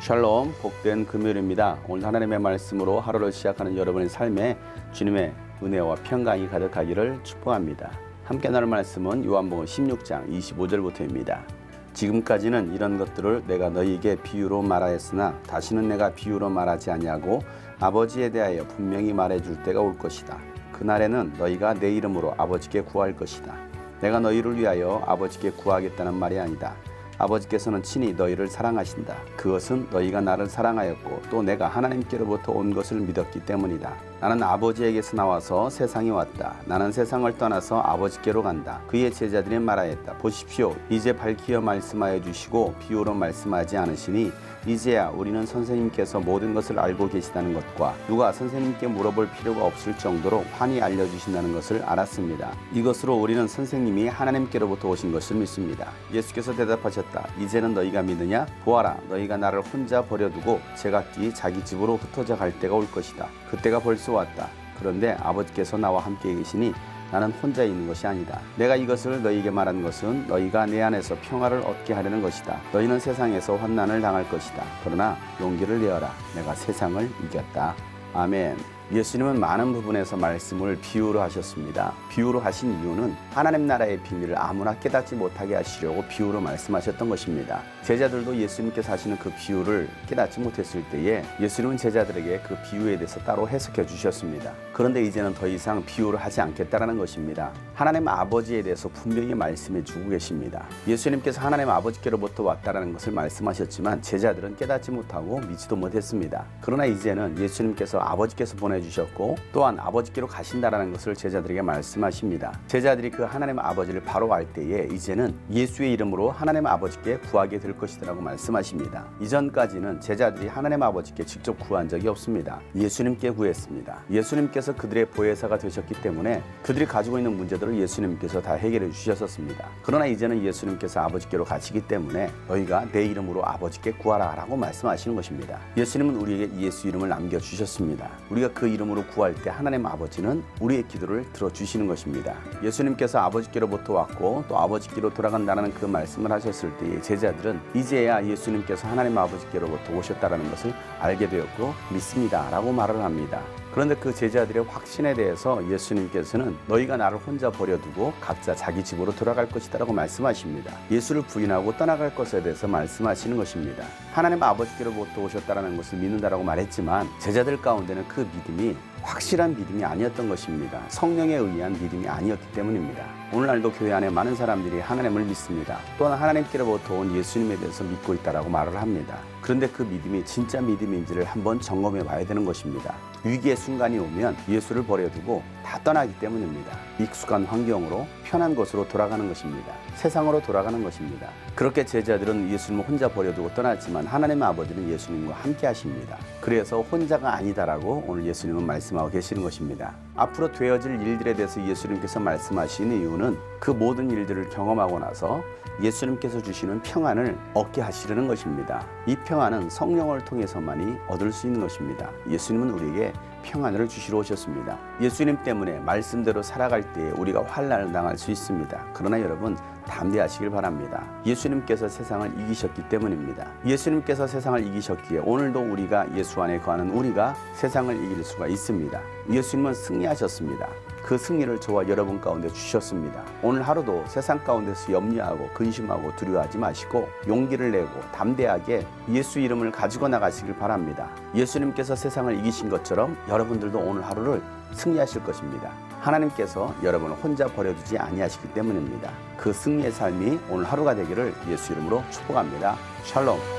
샬롬 복된 금요일입니다. 오늘 하나님의 말씀으로 하루를 시작하는 여러분의 삶에 주님의 은혜와 평강이 가득하기를 축복합니다. 함께 나눌 말씀은 요한복음 16장 25절부터입니다. 지금까지는 이런 것들을 내가 너희에게 비유로 말하였으나 다시는 내가 비유로 말하지 아니하고 아버지에 대하여 분명히 말해 줄 때가 올 것이다. 그날에는 너희가 내 이름으로 아버지께 구할 것이다. 내가 너희를 위하여 아버지께 구하겠다는 말이 아니다. 아버지께서는 친히 너희를 사랑하신다. 그것은 너희가 나를 사랑하였고 또 내가 하나님께로부터 온 것을 믿었기 때문이다. 나는 아버지에게서 나와서 세상에 왔다. 나는 세상을 떠나서 아버지께로 간다. 그의 제자들이 말하였다. 보십시오. 이제 밝히어 말씀하여 주시고 비유로 말씀하지 않으시니 이제야 우리는 선생님께서 모든 것을 알고 계시다는 것과 누가 선생님께 물어볼 필요가 없을 정도로 환히 알려주신다는 것을 알았습니다. 이것으로 우리는 선생님이 하나님께로부터 오신 것을 믿습니다. 예수께서 대답하셨다. 이제는 너희가 믿느냐? 보아라, 너희가 나를 혼자 버려두고 제각기 자기 집으로 흩어져 갈 때가 올 것이다. 그때가 벌써 왔다. 그런데 아버지께서 나와 함께 계시니 나는 혼자 있는 것이 아니다. 내가 이것을 너희에게 말한 것은 너희가 내 안에서 평화를 얻게 하려는 것이다. 너희는 세상에서 환난을 당할 것이다. 그러나 용기를 내어라. 내가 세상을 이겼다. 아멘. 예수님은 많은 부분에서 말씀을 비유로 하셨습니다. 비유로 하신 이유는 하나님 나라의 비밀을 아무나 깨닫지 못하게 하시려고 비유로 말씀하셨던 것입니다. 제자들도 예수님께서 하시는 그 비유를 깨닫지 못했을 때에 예수님은 제자들에게 그 비유에 대해서 따로 해석해 주셨습니다. 그런데 이제는 더 이상 비유를 하지 않겠다라는 것입니다. 하나님 아버지에 대해서 분명히 말씀해 주고 계십니다. 예수님께서 하나님 아버지께로부터 왔다라는 것을 말씀하셨지만 제자들은 깨닫지 못하고 믿지도 못했습니다. 그러나 이제는 예수님께서 아버지께서 보내 주셨고 또한 아버지께로 가신다라는 것을 제자들에게 말씀하십니다. 제자들이 그 하나님 아버지를 바로 알 때에 이제는 예수의 이름으로 하나님 아버지께 구하게 될 것이라고 말씀하십니다. 이전까지는 제자들이 하나님 아버지께 직접 구한 적이 없습니다. 예수님께 구했습니다. 예수님께서 그들의 보혜사가 되셨기 때문에 그들이 가지고 있는 문제들을 예수님께서 다 해결해 주셨었습니다. 그러나 이제는 예수님께서 아버지께로 가시기 때문에 너희가 내 이름으로 아버지께 구하라라고 말씀하시는 것입니다. 예수님은 우리에게 예수 이름을 남겨 주셨습니다. 우리가 그 이름으로 구할 때 하나님 아버지는 우리의 기도를 들어 주시는 것입니다. 예수님께서 아버지께로부터 왔고 또 아버지께로 돌아간다는 그 말씀을 하셨을 때에 제자들은 이제야 예수님께서 하나님 아버지께로부터 오셨다라는 것을 알게 되었고 믿습니다 라고 말을 합니다. 그런데 그 제자들의 확신에 대해서 예수님께서는 너희가 나를 혼자 버려두고 각자 자기 집으로 돌아갈 것이다라고 말씀하십니다. 예수를 부인하고 떠나갈 것에 대해서 말씀하시는 것입니다. 하나님 아버지께로부터 오셨다라는 것을 믿는다라고 말했지만 제자들 가운데는 그 믿음이 확실한 믿음이 아니었던 것입니다. 성령에 의한 믿음이 아니었기 때문입니다. 오늘날도 교회 안에 많은 사람들이 하나님을 믿습니다. 또한 하나님께로부터 온 예수님에 대해서 믿고 있다라고 말을 합니다. 그런데 그 믿음이 진짜 믿음인지를 한번 점검해 봐야 되는 것입니다. 위기의 순간이 오면 예수를 버려두고 다 떠나기 때문입니다. 익숙한 환경으로 편한 곳으로 돌아가는 것입니다. 세상으로 돌아가는 것입니다. 그렇게 제자들은 예수님을 혼자 버려두고 떠났지만 하나님 아버지는 예수님과 함께 하십니다. 그래서 혼자가 아니다라고 오늘 예수님은 말씀하고 계시는 것입니다. 앞으로 되어질 일들에 대해서 예수님께서 말씀하시는 이유는 그 모든 일들을 경험하고 나서 예수님께서 주시는 평안을 얻게 하시려는 것입니다. 이 평안은 성령을 통해서만이 얻을 수 있는 것입니다. 예수님은 우리에게 평안을 주시러 오셨습니다. 예수님 때문에 말씀대로 살아갈 때 우리가 환란을 당할 수 있습니다. 그러나 여러분 담대하시길 바랍니다. 예수님께서 세상을 이기셨기 때문입니다. 예수님께서 세상을 이기셨기에 오늘도 우리가 예수 안에 거하는 우리가 세상을 이길 수가 있습니다. 예수님은 승리하셨습니다. 그 승리를 저와 여러분 가운데 주셨습니다. 오늘 하루도 세상 가운데서 염려하고 근심하고 두려워하지 마시고 용기를 내고 담대하게 예수 이름을 가지고 나가시길 바랍니다. 예수님께서 세상을 이기신 것처럼 여러분들도 오늘 하루를 승리하실 것입니다. 하나님께서 여러분을 혼자 버려두지 아니하시기 때문입니다. 그 승리의 삶이 오늘 하루가 되기를 예수 이름으로 축복합니다. 샬롬.